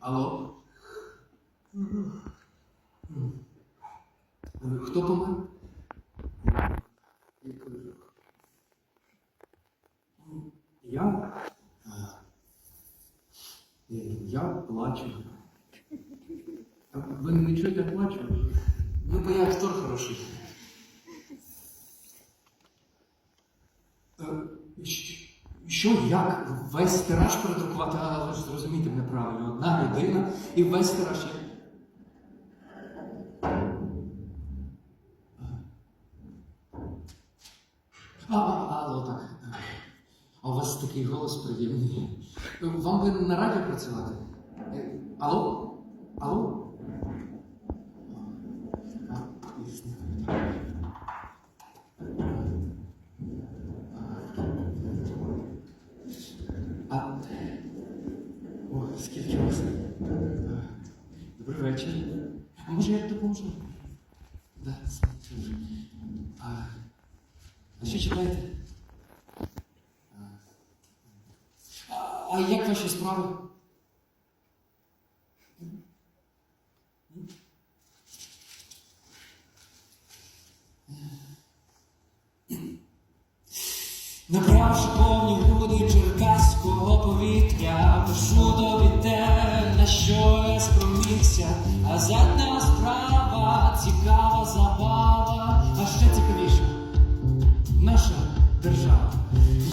Алло? Хто помер? Я? Я плачу. Ви не чуєте, я плачу? Ну, бо я актор хороший. Що, як? Весь тираж передрукувати, а ви ж зрозумійте мене правильно. Одна людина і весь тираж. А, а, алло, так. А у вас такий голос приємний. Вам би на радіо працювати? Е, Алло? Алло? А, о, скільки вас? Добрий вечір. А може я допоможу? Да. А, а що читаєте? А, а як ваші справи? Набравши повні груди черкаського повітря, пишу тобі те, на що я спромігся, а задня справа, цікава забава, а ще цікавіше наша держава.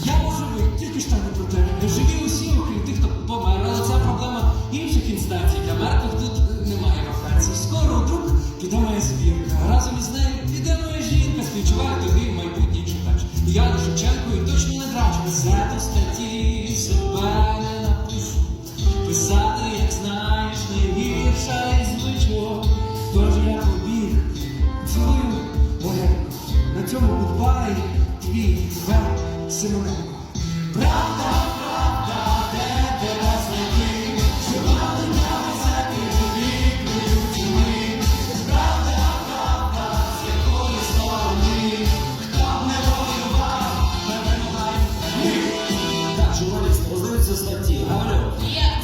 Я живий, тільки ж не про те. Живі усі, окрім тих, хто помер, але це проблема інших інстанцій. Для мертвих тут твій. Правда, правда, роздаються статті. Алло,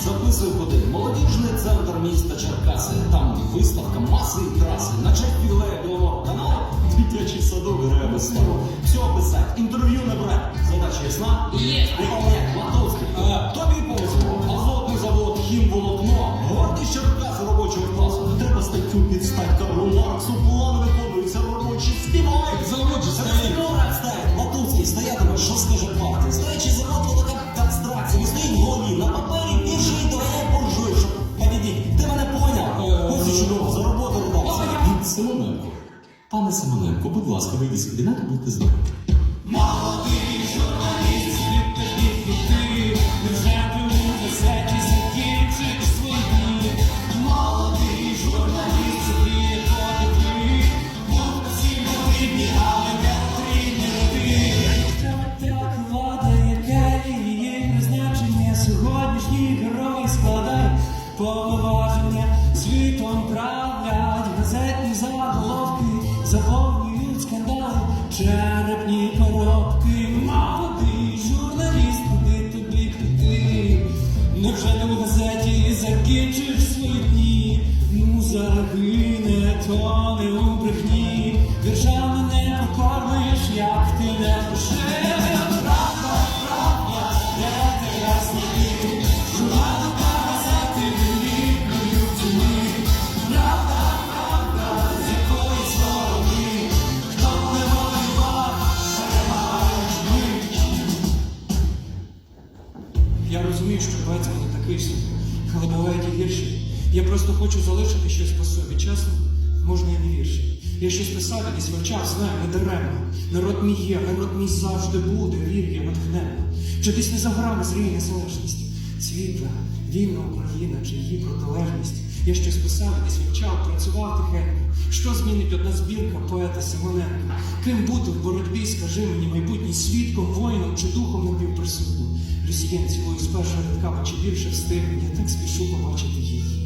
записуй куди. Молодіжний центр міста Черкаси. Там виставка маси і траси. Наче філе до каналу. Дитячий садок грає виставу. Все писать, інтерв'ю не брать. Задача ясна? Є. Головне, Матовський. Е, Тобі повезло. Азотний завод, хімволокно. Гордий Черкаси робочого класу. Треба статтю під стать Карлу Марксу. Він голові. На папері більше і дорогає буржуй. щоб побідіть, ти мене поняв? Ось і чудово, за роботу редакції. Від Симоненко. Пане Симоненко, будь ласка, вийдіть з кабінету, будьте здорові. Молодий журналіст, черепні коробки, молодий журналіст, куди тобі піти? Невже ти в газеті закінчиш свої дні? Ну загине, то не у брехні, віршами не покормиш, як ти Що батько не такий собі, але бувають і гірші. Я просто хочу залишити щось по собі. Чесно, можна і не вірші. Я щось писав, якийсь вивчав, знаю, не даремно. Народ мій є, народ мій завжди буде, вір я натхненно. Чи десь не за горами зріє незалежність? Світла, вільна Україна чи її протилежність. Я щось писав, десь вивчав, працював тихенько. Що змінить одна збірка поета Симоненка? Ким бути в боротьбі, скажи мені, майбутній свідком, воїном чи духом на півприсуду? Люсьєн цілою з першого чи більше встиг, я так спішу побачити її.